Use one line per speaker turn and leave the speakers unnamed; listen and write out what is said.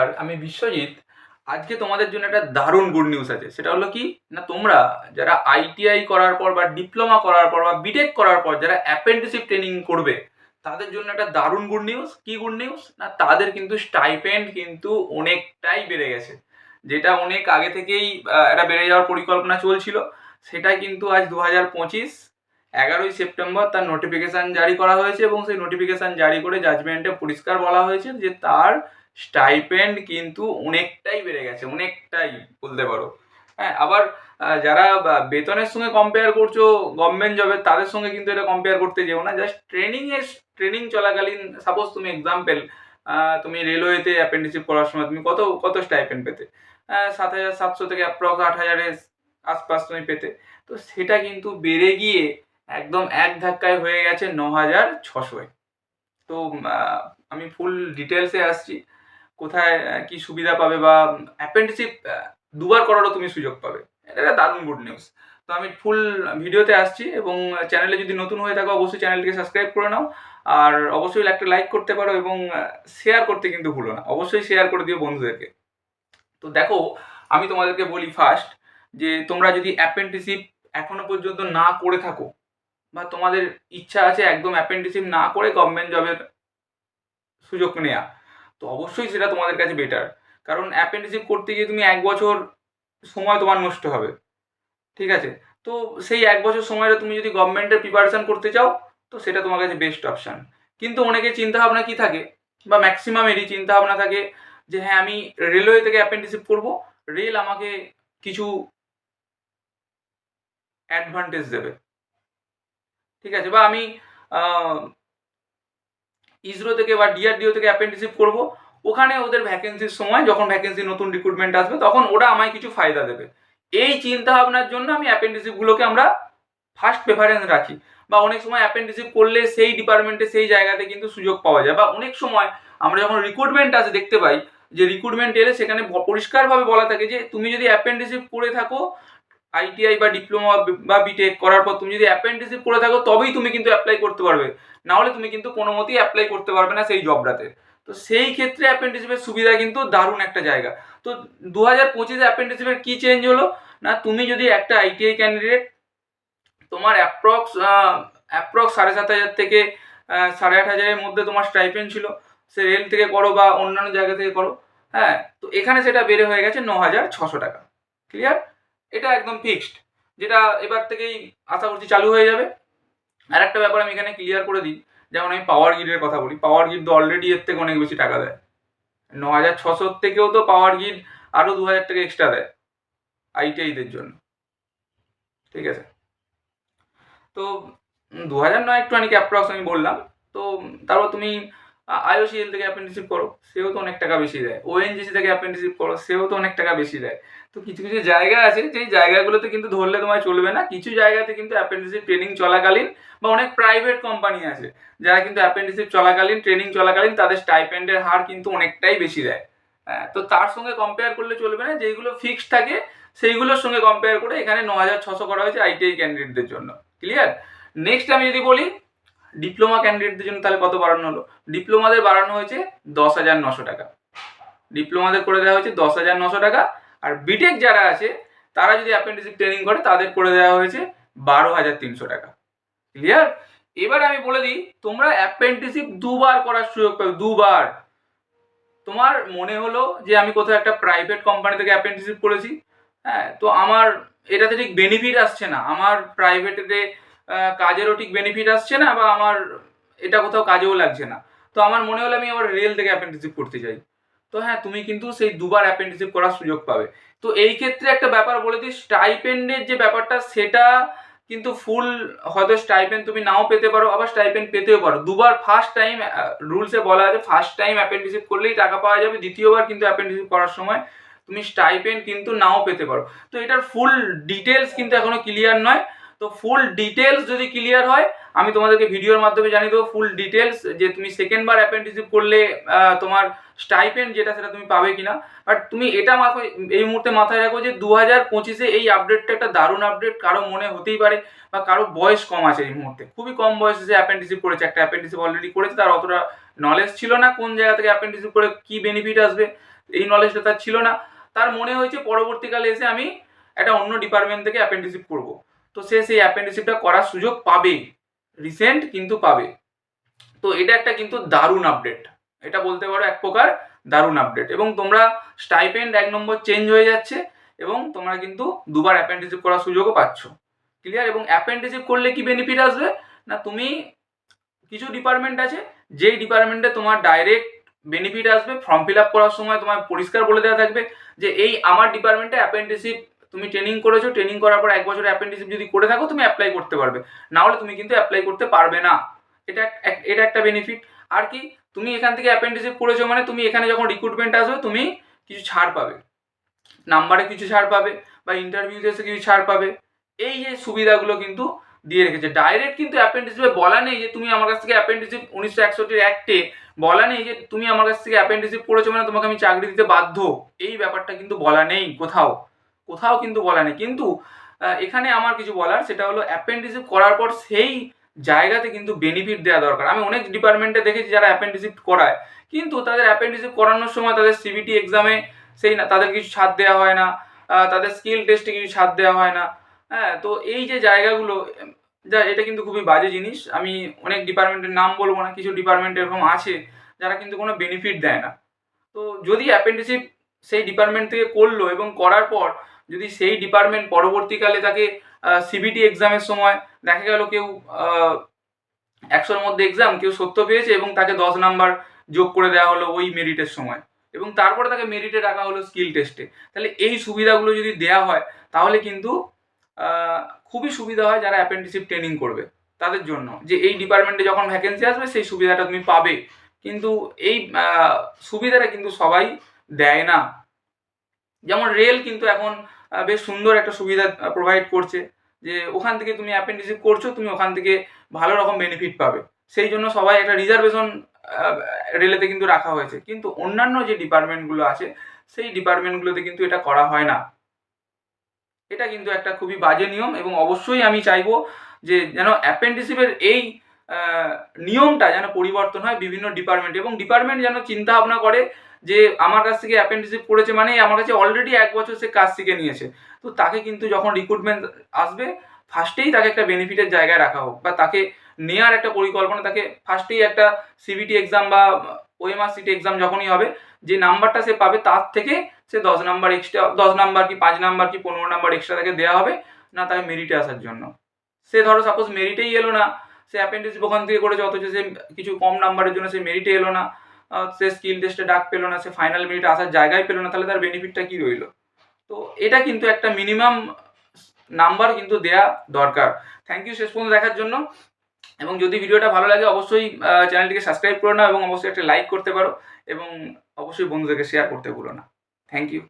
আর আমি বিশ্বজিৎ, আজকে তোমাদের জন্য একটা দারুণ গুড নিউজ আছে। সেটা হলো কি, না তোমরা যারা আইটিআই করার পর বা ডিপ্লোমা করার পর বা বিটেক করার পর যারা অ্যাপ্রেন্টিসিপ ট্রেনিং করবে, তাদের জন্য একটা দারুণ গুড নিউজ কি গুড নিউজ না, তাদের কিন্তু স্টাইপেন্ড কিন্তু অনেকটাই বেড়ে গেছে। যেটা অনেক আগে থেকেই এটা বেড়ে যাওয়ার পরিকল্পনা চলছিল। সেটা কিন্তু আজ দু হাজার পঁচিশ, এগারোই সেপ্টেম্বর তার নোটিফিকেশান জারি করা হয়েছে এবং সেই নোটিফিকেশান জারি করে জাজমেন্টে পরিষ্কার বলা হয়েছে যে তার স্টাইপেন্ড কিন্তু অনেকটাই বেড়ে গেছে, অনেকটাই বলতে পারো। হ্যাঁ আবার যারা বেতনের সঙ্গে কম্পেয়ার করছ গভর্নমেন্ট জবের তাদের সঙ্গে কিন্তু এটা কম্পেয়ার করতে যেও না। জাস্ট ট্রেনিং এর ট্রেনিং চলাকালীন সাপোজ তুমি এক্সাম্পল তুমি রেলওয়েতে অ্যাপেন্ডিসিপ করার সময় তুমি কত কত স্টাইপেন্ড পেতে? সাত হাজার সাতশো থেকে অ্যাপ্রক্স আট হাজারের আশপাশ তুমি পেতে। তো সেটা কিন্তু বেড়ে গিয়ে একদম এক ধাক্কায় হয়ে গেছে ন হাজার ছশোয় তো আমি ফুল ডিটেলসে আসছি। কোথায় কি সুবিধা পাবে বা অ্যাপেন্ডিসিপ দুবার করারও তুমি সুযোগ পাবে। এটা দারুণ গুড নিউজ তো আমি ফুল ভিডিওতে আসছি এবং চ্যানেলে যদি নতুন হয়ে থাকো, অবশ্যই চ্যানেলটিকে সাবস্ক্রাইব করে নাও। আর অবশ্যই একটা লাইক করতে পারো এবং শেয়ার করতে কিন্তু ভুলো না। অবশ্যই শেয়ার করে দিও বন্ধুদেরকে। তো দেখো, আমি তোমাদেরকে বলি ফার্স্ট যে তোমরা যদি অ্যাপেন্ডিসিপ এখনও পর্যন্ত না করে থাকো বা তোমাদের ইচ্ছা আছে একদম অ্যাপেন্ডিসিপ না করে গভর্নমেন্ট জবের সুযোগ নেওয়া তো অবশ্যই সেটা তোমাদের কাছে বেটার কারণ অ্যাপেন্ডিসিপ করতে গিয়ে তুমি এক বছর সময় তোমার নষ্ট হবে। ঠিক আছে? তো সেই এক বছর সময়টা তুমি যদি গভর্নমেন্টের প্রিপারেশান করতে চাও, তো সেটা তোমার কাছে বেস্ট অপশান কিন্তু অনেকে চিন্তাভাবনা কি থাকে? বা ম্যাক্সিমামেরই চিন্তাভাবনা থাকে যে হ্যাঁ আমি রেলওয়ে থেকে অ্যাপেন্ডিসিপ করব। রেল আমাকে কিছু অ্যাডভান্টেজ দেবে। ঠিক আছে? বা আমি ইসরো থেকে বা ডিআরডিও থেকে অ্যাপেন্ডিসিপ করব। ওখানে ওদের ভ্যাকেন্সির সময়, যখন ভ্যাকেন্সি নতুন রিক্রুটমেন্ট আসবে, তখন ওরা আমায় কিছু ফায়দা দেবে। এই চিন্তা ভাবনার জন্য আমি অ্যাপেন্ডিসিপগুলোকে আমরা ফার্স্ট প্রেফারেন্স রাখি। বা অনেক সময় অ্যাপেন্ডিসিপ করলে সেই ডিপার্টমেন্টে সেই জায়গাতে কিন্তু সুযোগ পাওয়া যায়। বা অনেক সময় আমরা যখন রিক্রুটমেন্ট আসে, দেখতে পাই যে রিক্রুটমেন্ট এলে সেখানে পরিষ্কারভাবে বলা থাকে যে, তুমি যদি অ্যাপেন্ডিসিপ করে থাকো আইটিআই বা ডিপ্লোমা বা বিটেক করার পর তুমি যদি অ্যাপেন্ডিসিপ করে থাকো, তবেই তুমি কিন্তু অ্যাপ্লাই করতে পারবে। না হলে তুমি কিন্তু কোনো মতেই অ্যাপ্লাই করতে পারবে না সেই জবটাতে তো সেই ক্ষেত্রে অ্যাপেন্ডিসিপের সুবিধা কিন্তু দারুণ একটা জায়গা। তো দু হাজার পঁচিশে অ্যাপেন্ডিসিপের কী চেঞ্জ হলো? না, তুমি যদি একটা আইটিআই ক্যান্ডিডেট তোমার অ্যাপ্রক্স অ্যাপ্রক্স সাড়ে সাত হাজার থেকে সাড়ে আট হাজারের মধ্যে তোমার স্টাইপেন ছিল। সে রেল থেকে করো বা অন্যান্য জায়গা থেকে করো। হ্যাঁ তো এখানে সেটা বেড়ে হয়ে গেছে ন হাজার ছশো টাকা। ক্লিয়ার এটা একদম ফিক্সড যেটা এবার থেকেই আশা করছি চালু হয়ে যাবে। আর একটা ব্যাপার আমি এখানে ক্লিয়ার করে দিই, যেমন আমি পাওয়ার গ্রিডের কথা বলি পাওয়ার গ্রিড তো অলরেডি এর থেকে অনেক বেশি টাকা দেয়। ন হাজার ছশোর থেকেও তো পাওয়ার গ্রিড আরও দু হাজার টাকা এক্সট্রা দেয় আইটিআইদের জন্য। ঠিক আছে? তো দু হাজার নয় একটু অনেক অ্যাপ্রক্স আমি বললাম। তো, তারপর তুমি আইওসিএল থেকে অ্যাপেন্ডিসিপ করো সেও তো অনেক টাকা বেশি দেয়। ওএনজিসি থেকে অ্যাপেন্ডিসিপ করো সেও তো অনেক টাকা বেশি দেয়। তো কিছু কিছু জায়গা আছে যেই জায়গাগুলোতে কিন্তু ধরলে তোমায় চলবে না। কিছু জায়গাতে কিন্তু অ্যাপেন্ডিসিপ ট্রেনিং চলাকালীন বা অনেক প্রাইভেট কোম্পানি আছে যারা কিন্তু অ্যাপেন্ডিসিপ চলাকালীন ট্রেনিং চলাকালীন তাদের স্টাইপেন্ডের হার কিন্তু অনেকটাই বেশি দেয়। হ্যাঁ, তো তার সঙ্গে কম্পেয়ার করলে চলবে না। যেইগুলো ফিক্সড থাকে সেইগুলোর সঙ্গে কম্পেয়ার করে এখানে ন হাজার ছশো করা হয়েছে আইটিআই ক্যান্ডিডেটদের জন্য। ক্লিয়ার নেক্সট আমি যদি বলি ডিপ্লোমা ক্যান্ডিডেটদের জন্য তাহলে কত বাড়ানো হলো? ডিপ্লোমাদের বাড়ানো হয়েছে দশ হাজার নশো টাকা। ডিপ্লোমাদের করে দেওয়া হয়েছে দশ হাজার নশো টাকা। আর বিটেক যারা আছে, তারা যদি অ্যাপেন্ডিসিপ ট্রেনিং করে, তাদের করে দেওয়া হয়েছে বারো হাজার তিনশো টাকা। ক্লিয়ার এবার আমি বলে দিই, তোমরা অ্যাপেন্ডিসিপ দুবার করার সুযোগ পাবে, দুবার। তোমার মনে হলো যে আমি কোথাও একটা প্রাইভেট কোম্পানি থেকে অ্যাপেন্ডিসিপ করেছি হ্যাঁ? তো আমার, এটাতে ঠিক বেনিফিট আসছে না। আমার প্রাইভেটেতে কাজেরও ঠিক বেনিফিট আসছে না বা আমার এটা কোথাও কাজেও লাগছে না। তো আমার মনে হলো আমি আবার রেল থেকে অ্যাপেন্ডিসিপ করতে চাই। তো হ্যাঁ তুমি কিন্তু সেই দুবার অ্যাপেন্ডিসিপ করার সুযোগ পাবে। তো এই ক্ষেত্রে একটা ব্যাপার বলে দিই স্টাইপেন্ডের যে ব্যাপারটা, সেটা কিন্তু ফুল হয়তো স্টাইপেন্ড তুমি নাও পেতে পারো, আবার স্টাইপেন্ড পেতেও পারো। দুবার ফার্স্ট টাইম রুলসে বলা আছে ফার্স্ট টাইম অ্যাপেন্ডিসিপ করলেই টাকা পাওয়া যাবে, দ্বিতীয়বার কিন্তু অ্যাপেন্ডিসিপ করার সময় তুমি স্টাইপেন্ড কিন্তু নাও পেতে পারো। তো এটার ফুল ডিটেলস কিন্তু এখনও ক্লিয়ার নয়। তো ফুল ডিটেলস যদি ক্লিয়ার হয়, আমি তোমাদেরকে ভিডিওর মাধ্যমে জানিয়ে দেবো ফুল ডিটেলস যে তুমি সেকেন্ড বার অ্যাপেন্ডিসিপ করলে তোমার স্টাইপেন্ড যেটা সেটা তুমি পাবে কিনা। বাট তুমি এটা মাথায়, এই মুহূর্তে মাথায় রাখো যে দু হাজার পঁচিশে এই আপডেটটা একটা দারুণ আপডেট কারও মনে হতেই পারে বা কারও বয়স কম আছে এই মুহূর্তে। খুবই কম বয়সে যে অ্যাপেন্ডিসিপ করেছে, একটা অ্যাপেন্ডিসিপ অলরেডি করেছে, তার অতটা নলেজ ছিল না কোন জায়গা থেকে অ্যাপেন্ডিসিপ করে কি বেনিফিট আসবে, এই নলেজটা তার ছিল না। তার মনে হয়েছে পরবর্তীকালে এসে আমি একটা অন্য ডিপার্টমেন্ট থেকে অ্যাপেন্ডিসিপ করব। তো সে সেই অ্যাপেন্ডিসিপটা করার সুযোগ পাবে। রিসেন্ট কিন্তু পাবে। তো এটা একটা কিন্তু দারুণ আপডেট এটা বলতে পারো এক প্রকার দারুণ আপডেট এবং তোমরা স্টাইপেন্ড এক নম্বর চেঞ্জ হয়ে যাচ্ছে এবং তোমরা কিন্তু দুবার অ্যাপেন্ডিসিপ করার সুযোগও পাচ্ছ। ক্লিয়ার এবং অ্যাপেন্ডিসিপ করলে কি বেনিফিট আসবে? না, তুমি কিছু ডিপার্টমেন্ট আছে, যেই ডিপার্টমেন্টে তোমার ডাইরেক্ট বেনিফিট আসবে ফর্ম ফিল আপ করার সময় তোমার পরিষ্কার বলে দেওয়া থাকবে যে, এই আমার ডিপার্টমেন্টে অ্যাপেন্ডিসিপ তুমি ট্রেনিং করেছ ট্রেনিং করার পর এক বছর অ্যাপেন্ডিসিপ যদি করে থাকো, তুমি অ্যাপ্লাই করতে পারবে। না হলে তুমি কিন্তু অ্যাপ্লাই করতে পারবে না। এটা এটা একটা বেনিফিট আর কি, তুমি এখান থেকে অ্যাপেন্ডিসিপ করেছ মানে তুমি এখানে যখন রিক্রুটমেন্ট আসবে, তুমি কিছু ছাড় পাবে। নাম্বারে কিছু ছাড় পাবে বা ইন্টারভিউতে এসে কিছু ছাড় পাবে। এই যে সুবিধাগুলো কিন্তু দিয়ে রেখেছে। ডাইরেক্ট কিন্তু অ্যাপেন্ডিসিপে বলা নেই যে তুমি আমার কাছ থেকে অ্যাপেন্ডিসিপ উনিশশো একষট্টির অ্যাক্টে বলা নেই যে তুমি আমার কাছ থেকে অ্যাপেন্ডিসিপ করেছ মানে তোমাকে আমি চাকরি দিতে বাধ্য। এই ব্যাপারটা কিন্তু বলা নেই কোথাও। কোথাও কিন্তু বলা নেই। কিন্তু এখানে আমার কিছু বলার, সেটা হলো অ্যাপেন্ডিসিপ করার পর সেই জায়গাতে কিন্তু বেনিফিট দেওয়া দরকার। আমি অনেক ডিপার্টমেন্টে দেখেছি যারা অ্যাপেন্ডিসিপ করায়। কিন্তু তাদের অ্যাপেন্ডিসিপ করানোর সময় তাদের সিবিটি এক্সামে সেই না, তাদের কিছু ছাড় দেওয়া হয় না তাদের স্কিল টেস্টে কিছু ছাড় দেওয়া হয় না। হ্যাঁ তো এই যে জায়গাগুলো, যা, এটা কিন্তু খুবই বাজে জিনিস। আমি অনেক ডিপার্টমেন্টের নাম বলব না, কিছু ডিপার্টমেন্ট এরকম আছে, যারা কিন্তু কোনো বেনিফিট দেয় না। তো যদি অ্যাপেন্ডিসিপ সেই ডিপার্টমেন্ট থেকে করল এবং করার পর যদি সেই ডিপার্টমেন্ট পরবর্তীকালে তাকে সিবিটি এক্সামের সময় দেখা গেল কেউ একশোর মধ্যে এক্সাম কেউ সত্য পেয়েছে এবং তাকে দশ নাম্বার যোগ করে দেওয়া হলো ওই মেরিটের সময় এবং তারপরে তাকে মেরিটে রাখা হলো স্কিল টেস্টে তাহলে এই সুবিধাগুলো যদি দেওয়া হয়, তাহলে কিন্তু খুবই সুবিধা হয় যারা অ্যাপেন্ডিসিপ ট্রেনিং করবে তাদের জন্য। যে এই ডিপার্টমেন্টে যখন ভ্যাকেন্সি আসবে, সেই সুবিধাটা তুমি পাবে। কিন্তু এই সুবিধাটা কিন্তু সবাই দেয় না। যেমন রেল কিন্তু এখন বেশ সুন্দর একটা সুবিধা প্রোভাইড করছে যে ওখান থেকে তুমি অ্যাপেন্ডিসিপ করছ, তুমি ওখান থেকে ভালো রকম বেনিফিট পাবে। সেই জন্য সবাই একটা রিজার্ভেশন রেলেতে কিন্তু রাখা হয়েছে। কিন্তু অন্যান্য যে ডিপার্টমেন্টগুলো আছে, সেই ডিপার্টমেন্টগুলোতে কিন্তু এটা করা হয় না। এটা কিন্তু একটা খুবই বাজে নিয়ম এবং অবশ্যই আমি চাইব যে যেন অ্যাপেন্ডিসিপের এই নিয়মটা যেন পরিবর্তন হয় বিভিন্ন ডিপার্টমেন্ট এবং ডিপার্টমেন্ট যেন চিন্তা ভাবনা করে যে আমার কাছ থেকে অ্যাপেন্ডিসিপ করেছে মানে আমার কাছে অলরেডি এক বছর সে কাজ শিখে নিয়েছে। তো তাকে কিন্তু যখন রিক্রুটমেন্ট আসবে ফার্স্টেই তাকে একটা বেনিফিটের জায়গায় রাখা হোক বা তাকে নেওয়ার একটা পরিকল্পনা, তাকে ফার্স্টেই একটা সিবিটি এক্সাম বা ওএমআর সিটি এক্সাম যখনই হবে, যে নাম্বারটা সে পাবে তার থেকে সে দশ নাম্বার এক্সট্রা দশ নাম্বার কি পাঁচ নাম্বার কি পনেরো নাম্বার এক্সট্রা তাকে দেওয়া হবে না তাকে মেরিটে আসার জন্য। সে ধরো সাপোজ মেরিটেই এলো না, সে অ্যাপেন্ডিসিপ ওখান থেকে করেছে, অথচ সে কিছু কম নাম্বারের জন্য সে মেরিটে এলো না। সে স্কিল টেস্টে ডাক পেল না, সে ফাইনাল মিনিটে আসার জায়গায় পেল না, তাহলে তার বেনিফিটটা কি রইল? তো এটা কিন্তু একটা মিনিমাম নাম্বার কিন্তু দেয়া দরকার। থ্যাংক ইউ শেষ পর্যন্ত দেখার জন্য। এবং যদি ভিডিওটা ভালো লাগে, অবশ্যই চ্যানেলটিকে সাবস্ক্রাইব করে নাও এবং অবশ্যই একটা লাইক করতে পারো। এবং অবশ্যই বন্ধুদেরকে শেয়ার করতে ভুলো না। Thank you